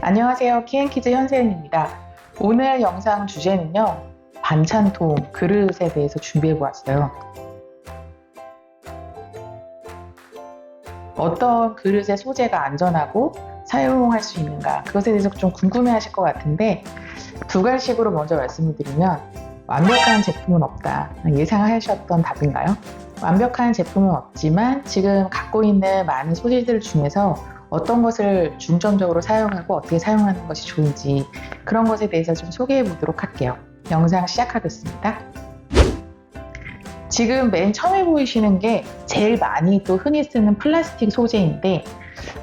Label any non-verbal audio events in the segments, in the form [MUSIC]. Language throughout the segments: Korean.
안녕하세요. 키엔키즈 현세은입니다. 오늘 영상 주제는요. 반찬통 그릇에 대해서 준비해 보았어요. 어떤 그릇의 소재가 안전하고 사용할 수 있는가 그것에 대해서 좀 궁금해 하실 것 같은데 두 가지식으로 먼저 말씀을 드리면 완벽한 제품은 없다 예상하셨던 답인가요? 완벽한 제품은 없지만 지금 갖고 있는 많은 소재들 중에서 어떤 것을 중점적으로 사용하고 어떻게 사용하는 것이 좋은지 그런 것에 대해서 좀 소개해 보도록 할게요. 영상 시작하겠습니다. 지금 맨 처음에 보이시는 게 제일 많이 또 흔히 쓰는 플라스틱 소재인데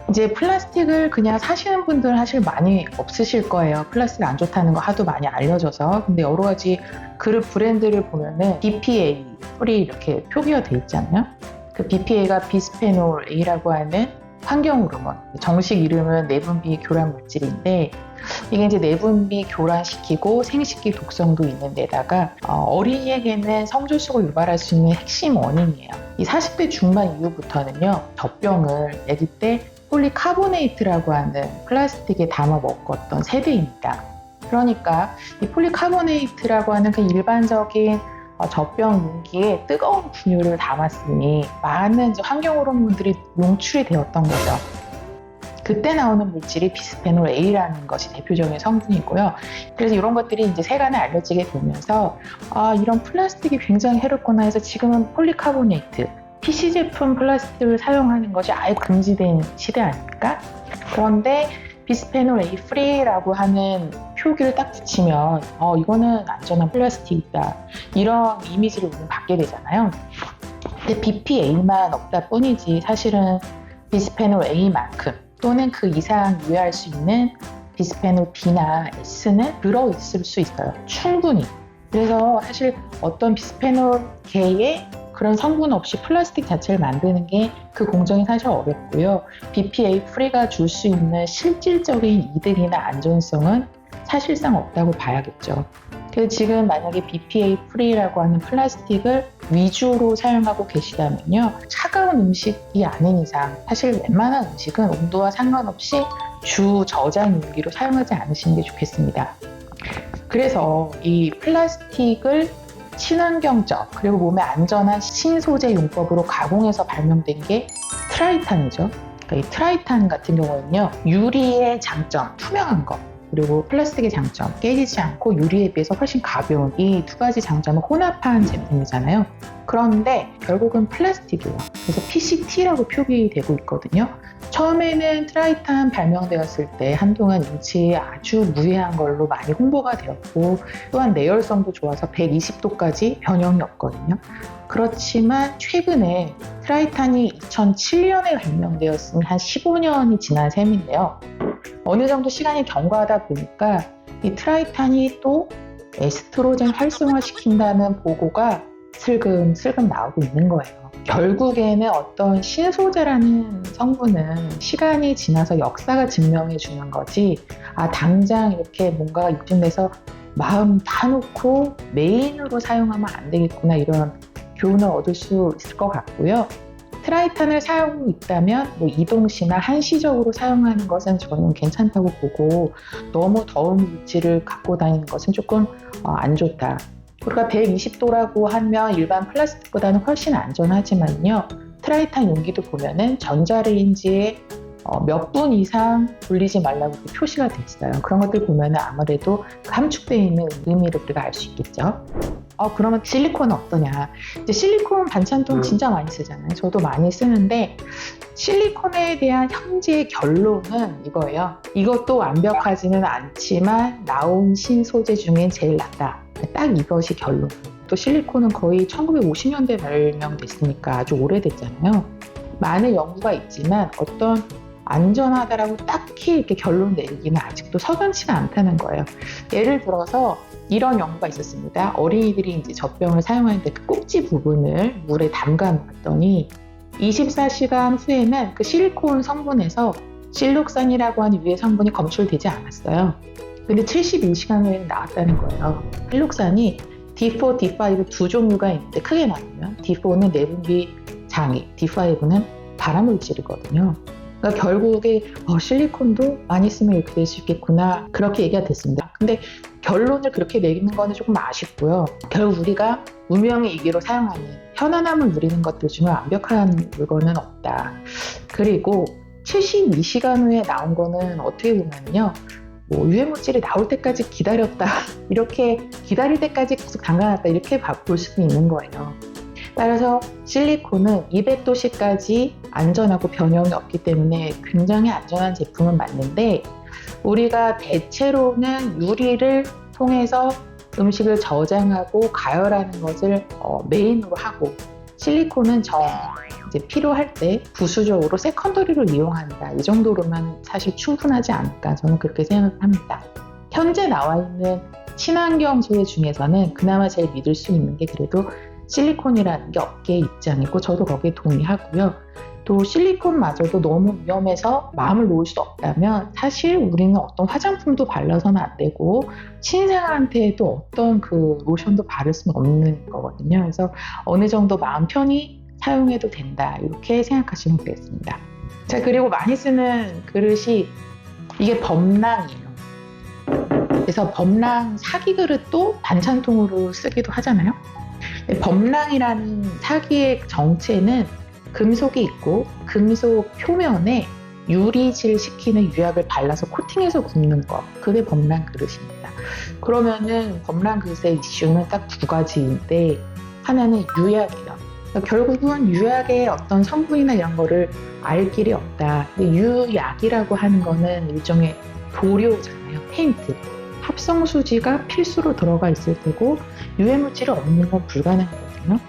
이제 플라스틱을 그냥 사시는 분들 사실 많이 없으실 거예요. 플라스틱 안 좋다는 거 하도 많이 알려져서. 근데 여러 가지 그릇 브랜드를 보면은 BPA, 프리 이렇게 표기가 돼 있잖아요. 그 BPA가 비스페놀 A라고 하는 환경 호르몬. 정식 이름은 내분비 교란 물질인데 이게 이제 내분비 교란시키고 생식기 독성도 있는 데다가 어, 린이에게는 성조숙을 유발할 수 있는 핵심 원인이에요. 이 40대 중반 이후부터는요, 젖병을 아기 때 폴리카보네이트라고 하는 플라스틱에 담아 먹었던 세대입니다. 그러니까 이 폴리카보네이트라고 하는 그 일반적인 어, 젖병 용기에 뜨거운 분유를 담았으니 많은 환경 호르몬들이 농출이 되었던 거죠. 그때 나오는 물질이 비스페놀 A라는 것이 대표적인 성분이고요. 그래서 이런 것들이 이제 세간에 알려지게 되면서 아, 이런 플라스틱이 굉장히 해롭구나 해서 지금은 폴리카보네이트, PC 제품 플라스틱을 사용하는 것이 아예 금지된 시대 아닙니까? 그런데 비스페놀 A 프리라고 하는 표기를 딱 붙이면 어, 이거는 안전한 플라스틱이다. 이런 이미지를 우리는 받게 되잖아요. 근데 BPA만 없다 뿐이지 사실은 비스페놀 A만큼 또는 그 이상 유해할 수 있는 비스페놀 B나 S는 들어있을 수 있어요. 충분히. 그래서 사실 어떤 비스페놀 K의 그런 성분 없이 플라스틱 자체를 만드는 게 그 공정이 사실 어렵고요. BPA 프리가 줄 수 있는 실질적인 이득이나 안전성은 사실상 없다고 봐야겠죠. 그래서 지금 만약에 BPA 프리라고 하는 플라스틱을 위주로 사용하고 계시다면요. 차가운 음식이 아닌 이상 사실 웬만한 음식은 온도와 상관없이 주 저장 용기로 사용하지 않으시는 게 좋겠습니다. 그래서 이 플라스틱을 친환경적 그리고 몸에 안전한 신소재 용법으로 가공해서 발명된 게 트라이탄이죠. 그러니까 이 트라이탄 같은 경우는요 유리의 장점 투명한 것 그리고 플라스틱의 장점 깨지지 않고 유리에 비해서 훨씬 가벼운 이 두 가지 장점을 혼합한 제품이잖아요. 그런데 결국은 플라스틱이에요. 그래서 PCT라고 표기되고 있거든요. 처음에는 트라이탄 발명되었을 때 한동안 인체에 아주 무해한 걸로 많이 홍보가 되었고 또한 내열성도 좋아서 120도까지 변형이 없거든요. 그렇지만 최근에 트라이탄이 2007년에 발명되었으니 한 15년이 지난 셈인데요. 어느 정도 시간이 경과하다 보니까 이 트라이탄이 또 에스트로겐 활성화시킨다는 보고가 슬금슬금 나오고 있는 거예요. 결국에는 어떤 신소재라는 성분은 시간이 지나서 역사가 증명해 주는 거지, 아, 당장 이렇게 뭔가 입증돼서 마음 다 놓고 메인으로 사용하면 안 되겠구나, 이런 교훈을 얻을 수 있을 것 같고요. 트라이탄을 사용하고 있다면 뭐 이동시나 한시적으로 사용하는 것은 저는 괜찮다고 보고 너무 더운 물질을 갖고 다니는 것은 조금 어, 안 좋다. 우리가 120도라고 하면 일반 플라스틱보다는 훨씬 안전하지만요. 트라이탄 용기도 보면은 전자레인지에 어, 몇분 이상 돌리지 말라고 표시가 돼 있어요. 그런 것들 보면은 아무래도 그 함축되어 있는 의미를 우리가 알 수 있겠죠. 어, 그러면 실리콘은 어떠냐? 이제 실리콘 반찬통 음. 진짜 많이 쓰잖아요. 저도 많이 쓰는데 실리콘에 대한 현재의 결론은 이거예요. 이것도 완벽하지는 않지만 나온 신소재 중엔 제일 낫다. 딱 이것이 결론. 또 실리콘은 거의 1950년대 발명됐으니까 아주 오래됐잖아요. 많은 연구가 있지만 어떤 안전하다라고 딱히 이렇게 결론 내리기는 아직도 석연치가 않다는 거예요. 예를 들어서 이런 연구가 있었습니다. 어린이들이 이제 젖병을 사용하는데 그 꼭지 부분을 물에 담가 놓았더니 24시간 후에는 그 실리콘 성분에서 실록산이라고 하는 유해 성분이 검출되지 않았어요. 근데 72시간 후에는 나왔다는 거예요. 실록산이 D4, D5 두 종류가 있는데 크게 나누면 D4는 내분비 장애, D5는 발암물질이거든요. 그러니까 결국에 어, 실리콘도 많이 쓰면 이렇게 될 수 있겠구나 그렇게 얘기가 됐습니다. 근데 결론을 그렇게 내리는 거는 조금 아쉽고요. 결국 우리가 운명의 이기로 사용하는 편안함을 누리는 것들 중에 완벽한 물건은 없다. 그리고 72시간 후에 나온 거는 어떻게 보면요. 뭐 유해물질이 나올 때까지 기다렸다. [LAUGHS] 이렇게 기다릴 때까지 계속 담가놨다. 이렇게 볼 수도 있는 거예요. 따라서 실리콘은 200도씨까지 안전하고 변형이 없기 때문에 굉장히 안전한 제품은 맞는데 우리가 대체로는 유리를 통해서 음식을 저장하고 가열하는 것을 어, 메인으로 하고 실리콘은 저 이제 필요할 때 부수적으로 세컨더리로 이용한다. 이 정도로만 사실 충분하지 않을까 저는 그렇게 생각을 합니다. 현재 나와 있는 친환경 소재 중에서는 그나마 제일 믿을 수 있는 게 그래도 실리콘이라는 게 업계의 입장이고 저도 거기에 동의하고요. 또 실리콘마저도 너무 위험해서 마음을 놓을 수 없다면 사실 우리는 어떤 화장품도 발라서는 안 되고 신생아한테도 어떤 그 로션도 바를 수는 없는 거거든요. 그래서 어느 정도 마음 편히 사용해도 된다 이렇게 생각하시면 되겠습니다. 자 그리고 많이 쓰는 그릇이 이게 범랑이에요. 그래서 범랑 사기 그릇도 반찬통으로 쓰기도 하잖아요. 범랑이라는 사기의 정체는 금속이 있고 금속 표면에 유리질 시키는 유약을 발라서 코팅해서 굽는 것 그게 범랑 그릇입니다. 그러면은 범랑 그릇의 이슈는 딱 두 가지인데 하나는 유약이에요. 그러니까 결국은 유약의 어떤 성분이나 이런 거를 알 길이 없다. 유약이라고 하는 거는 일종의 도료잖아요. 페인트. 합성수지가 필수로 들어가 있을 테고 유해물질이 없는 건 불가능하거든요.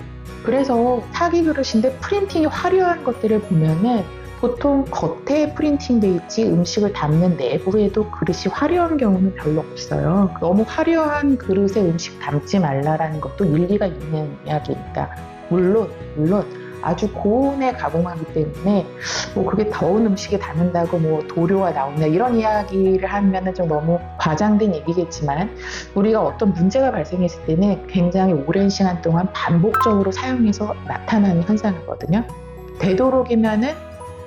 그래서 사기 그릇인데 프린팅이 화려한 것들을 보면은 보통 겉에 프린팅 돼 있지 음식을 담는 내부에도 그릇이 화려한 경우는 별로 없어요. 너무 화려한 그릇에 음식 담지 말라라는 것도 일리가 있는 이야기입니다. 물론 물론 아주 고온에 가공하기 때문에 뭐 그게 더운 음식에 담는다고 뭐 도료가 나온다 이런 이야기를 하면은 좀 너무 과장된 얘기겠지만 우리가 어떤 문제가 발생했을 때는 굉장히 오랜 시간 동안 반복적으로 사용해서 나타나는 현상이거든요. 되도록이면은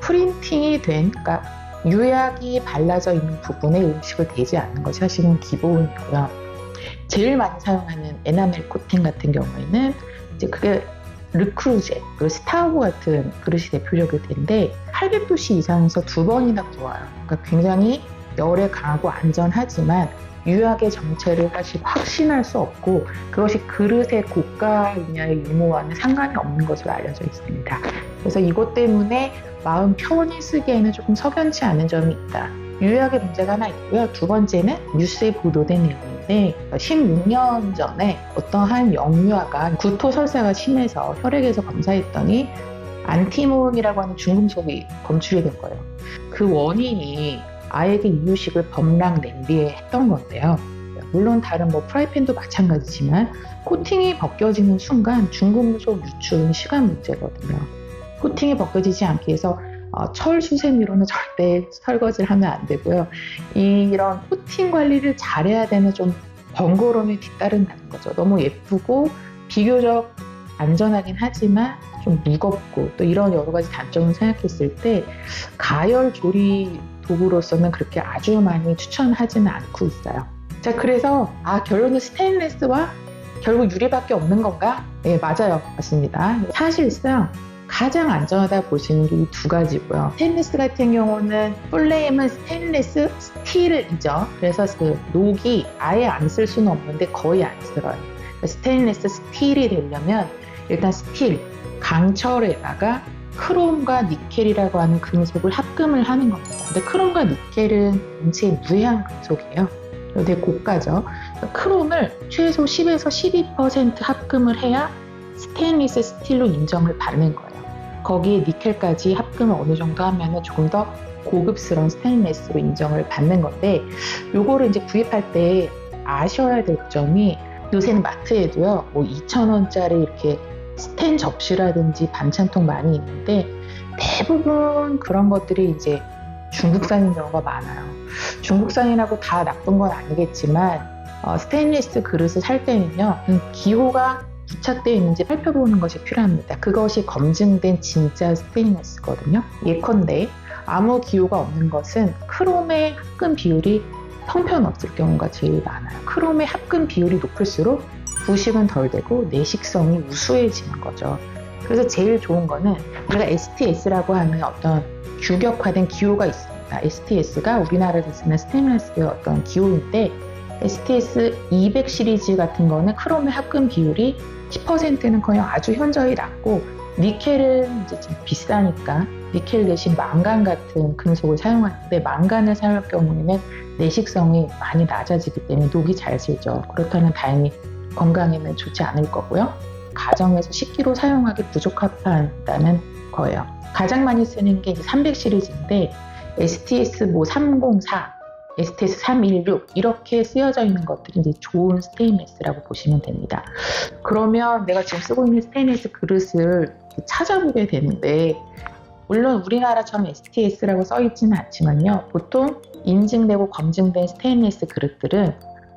프린팅이 된 그러니까 유약이 발라져 있는 부분에 음식을 대지 않는 것이 사실은 기본이고요. 제일 많이 사용하는 에나멜 코팅 같은 경우에는 이제 그게 르크루제, 그리고 스타우브 같은 그릇이 대표적일 텐데 800도씨 이상에서 두 번이나 구워요. 그러니까 굉장히 열에 강하고 안전하지만 유약의 정체를 사실 확신할 수 없고 그것이 그릇의 고가이냐의 유무와는 상관이 없는 것으로 알려져 있습니다. 그래서 이것 때문에 마음 편히 쓰기에는 조금 석연치 않은 점이 있다. 유약의 문제가 하나 있고요. 두 번째는 뉴스에 보도된 내용 인데 16년 전에 어떠한 영유아가 구토 설사가 심해서 혈액에서 검사했더니 안티몬이라고 하는 중금속이 검출이 된 거예요. 그 원인이 아이에게 이유식을 범랑 냄비에 했던 건데요. 물론 다른 뭐 프라이팬도 마찬가지지만 코팅이 벗겨지는 순간 중금속 유출은 시간 문제거든요. 코팅이 벗겨지지 않기 위해서 어, 철 수세미로는 절대 설거지를 하면 안 되고요. 이런 코팅 관리를 잘해야 되는 좀 번거로움이 뒤따른다는 거죠. 너무 예쁘고 비교적 안전하긴 하지만 좀 무겁고 또 이런 여러 가지 단점을 생각했을 때 가열 조리 도구로서는 그렇게 아주 많이 추천하지는 않고 있어요. 자, 그래서 아 결론은 스테인레스와 결국 유리밖에 없는 건가? 네, 맞아요. 맞습니다. 사실상 가장 안전하다 볼수 있는 게 이 두 가지고요. 스테인리스 같은 경우는 풀네임은 스테인리스 스틸이죠. 그래서 그 녹이 아예 안 쓸 수는 없는데 거의 안 쓸어요. 스테인리스 스틸이 되려면 일단 스틸, 강철에다가 크롬과 니켈이라고 하는 금속을 합금을 하는 겁니다. 근데 크롬과 니켈은 인체에 무해한 금속이에요. 되게 고가죠. 크롬을 최소 10에서 12% 합금을 해야 스테인리스 스틸로 인정을 받는 거예요. 거기에 니켈까지 합금을 어느 정도 하면 조금 더 고급스러운 스테인리스로 인정을 받는 건데 요거를 이제 구입할 때 아셔야 될 점이 요새는 마트에도요 뭐 2,000원짜리 이렇게 스텐 접시라든지 반찬통 많이 있는데 대부분 그런 것들이 이제 중국산인 경우가 많아요. 중국산이라고 다 나쁜 건 아니겠지만 어, 스테인리스 그릇을 살 때는요 음, 기호가 부착되어 있는지 살펴보는 것이 필요합니다. 그것이 검증된 진짜 스테인리스거든요. 예컨대 아무 기호가 없는 것은 크롬의 합금 비율이 형편없을 경우가 제일 많아요. 크롬의 합금 비율이 높을수록 부식은 덜 되고 내식성이 우수해지는 거죠. 그래서 제일 좋은 거는 우리가 STS라고 하는 어떤 규격화된 기호가 있습니다. STS가 우리나라에서 쓰는 스테인리스의 어떤 기호인데 STS 200 시리즈 같은 거는 크롬의 합금 비율이 10%는 커녕 아주 현저히 낮고 니켈은 이제 좀 비싸니까 니켈 대신 망간 같은 금속을 사용하는데 망간을 사용할 경우에는 내식성이 많이 낮아지기 때문에 녹이 잘 슬죠. 그렇다면 다행히 건강에는 좋지 않을 거고요. 가정에서 식기로 사용하기 부적합하다는 거예요. 가장 많이 쓰는 게 이제 300 시리즈인데 STS 뭐 304, STS 316 이렇게 쓰여져 있는 것들이 이제 좋은 스테인리스라고 보시면 됩니다. 그러면 내가 지금 쓰고 있는 스테인리스 그릇을 찾아보게 되는데 물론 우리나라처럼 STS라고 써 있지는 않지만요. 보통 인증되고 검증된 스테인리스 그릇들은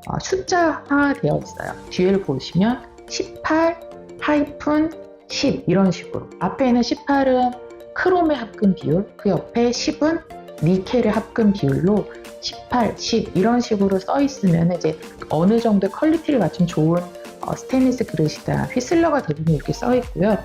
어, 숫자화되어 있어요. 뒤를 보시면 18, 하이픈 10 이런 식으로 앞에는 18은 크롬의 합금 비율, 그 옆에 10은 니켈의 합금 비율로 18, 10 이런 식으로 써 있으면 이제 어느 정도의 퀄리티를 갖춘 좋은 어, 스테인리스 그릇이다. 휘슬러가 대부분 이렇게 써 있고요.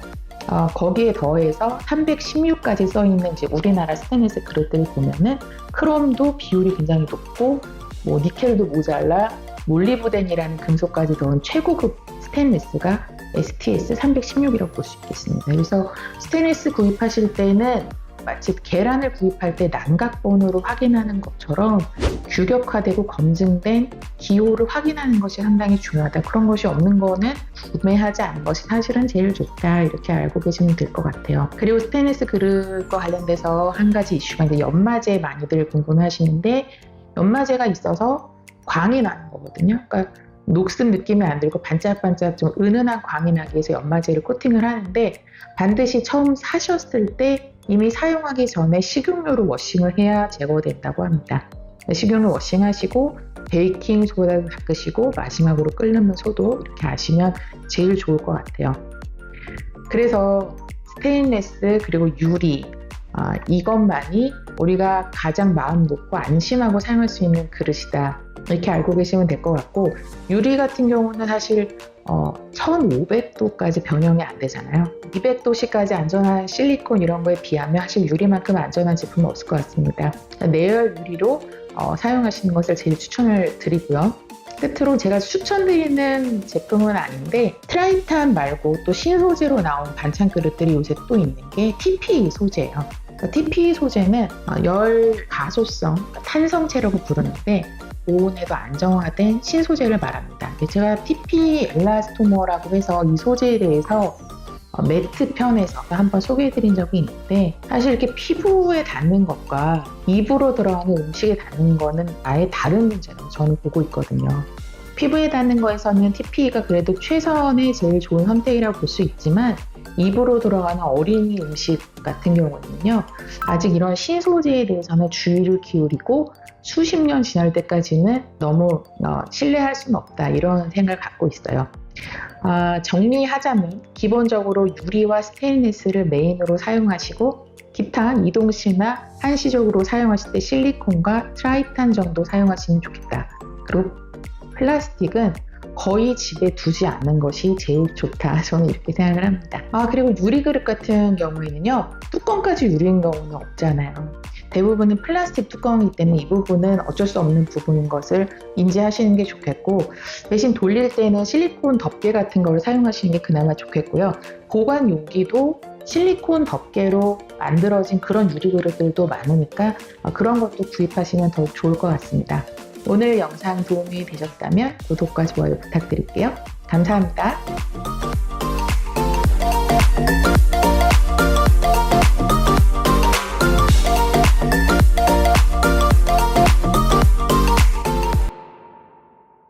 어, 거기에 더해서 316까지 써 있는 이제 우리나라 스테인리스 그릇들을 보면은 크롬도 비율이 굉장히 높고 뭐 니켈도 모자라 몰리브덴이라는 금속까지 넣은 최고급 스테인리스가 STS 316이라고 볼 수 있겠습니다. 그래서 스테인리스 구입하실 때는 마치 계란을 구입할 때 난각번호로 확인하는 것처럼 규격화되고 검증된 기호를 확인하는 것이 상당히 중요하다. 그런 것이 없는 거는 구매하지 않는 것이 사실은 제일 좋다. 이렇게 알고 계시면 될 것 같아요. 그리고 스테인리스 그릇과 관련돼서 한 가지 이슈가 이제 연마제 많이들 궁금하시는데 연마제가 있어서 광이 나는 거거든요. 그러니까 녹슨 느낌이 안 들고 반짝반짝 좀 은은한 광이 나기 위해서 연마제를 코팅을 하는데 반드시 처음 사셨을 때 이미 사용하기 전에 식용유로 워싱을 해야 제거된다고 합니다. 식용유 워싱하시고 베이킹 소다를 닦으시고 마지막으로 끓는 소도 이렇게 하시면 제일 좋을 것 같아요. 그래서 스테인레스 그리고 유리 아, 이것만이 우리가 가장 마음 놓고 안심하고 사용할 수 있는 그릇이다. 이렇게 알고 계시면 될 것 같고 유리 같은 경우는 사실 어, 1500도까지 변형이 안 되잖아요. 200도씨까지 안전한 실리콘 이런 거에 비하면 사실 유리만큼 안전한 제품은 없을 것 같습니다. 내열 유리로 어, 사용하시는 것을 제일 추천을 드리고요. 끝으로 제가 추천드리는 제품은 아닌데 트라이탄 말고 또 신소재로 나온 반찬 그릇들이 요새 또 있는 게 TP 소재예요. 그러니까 TP 소재는 어, 열 가소성 탄성체라고 부르는데 고온에도 안정화된 신소재를 말합니다. 제가 TP 엘라스토머라고 해서 이 소재에 대해서 어, 매트 편에서 한번 소개해드린 적이 있는데 사실 이렇게 피부에 닿는 것과 입으로 들어가는 음식에 닿는 거는 아예 다른 문제라고 저는 보고 있거든요. 피부에 닿는 거에서는 TP가 그래도 최선의 제일 좋은 선택이라고 볼 수 있지만 입으로 들어가는 어린이 음식 같은 경우는요 아직 이런 신소재에 대해서는 주의를 기울이고 수십 년 지날 때까지는 너무 어, 신뢰할 수는 없다 이런 생각을 갖고 있어요. 아, 정리하자면 기본적으로 유리와 스테인리스를 메인으로 사용하시고 기타 이동시나 한시적으로 사용하실 때 실리콘과 트라이탄 정도 사용하시면 좋겠다. 그리고 플라스틱은 거의 집에 두지 않는 것이 제일 좋다. [LAUGHS] 저는 이렇게 생각을 합니다. 아, 그리고 유리 그릇 같은 경우에는요, 뚜껑까지 유리인 경우는 없잖아요. 대부분은 플라스틱 뚜껑이기 때문에 이 부분은 어쩔 수 없는 부분인 것을 인지하시는 게 좋겠고, 대신 돌릴 때는 실리콘 덮개 같은 걸 사용하시는 게 그나마 좋겠고요. 보관 용기도 실리콘 덮개로 만들어진 그런 유리 그릇들도 많으니까 그런 것도 구입하시면 더 좋을 것 같습니다. 오늘 영상 도움이 되셨다면 구독과 좋아요 부탁드릴게요. 감사합니다.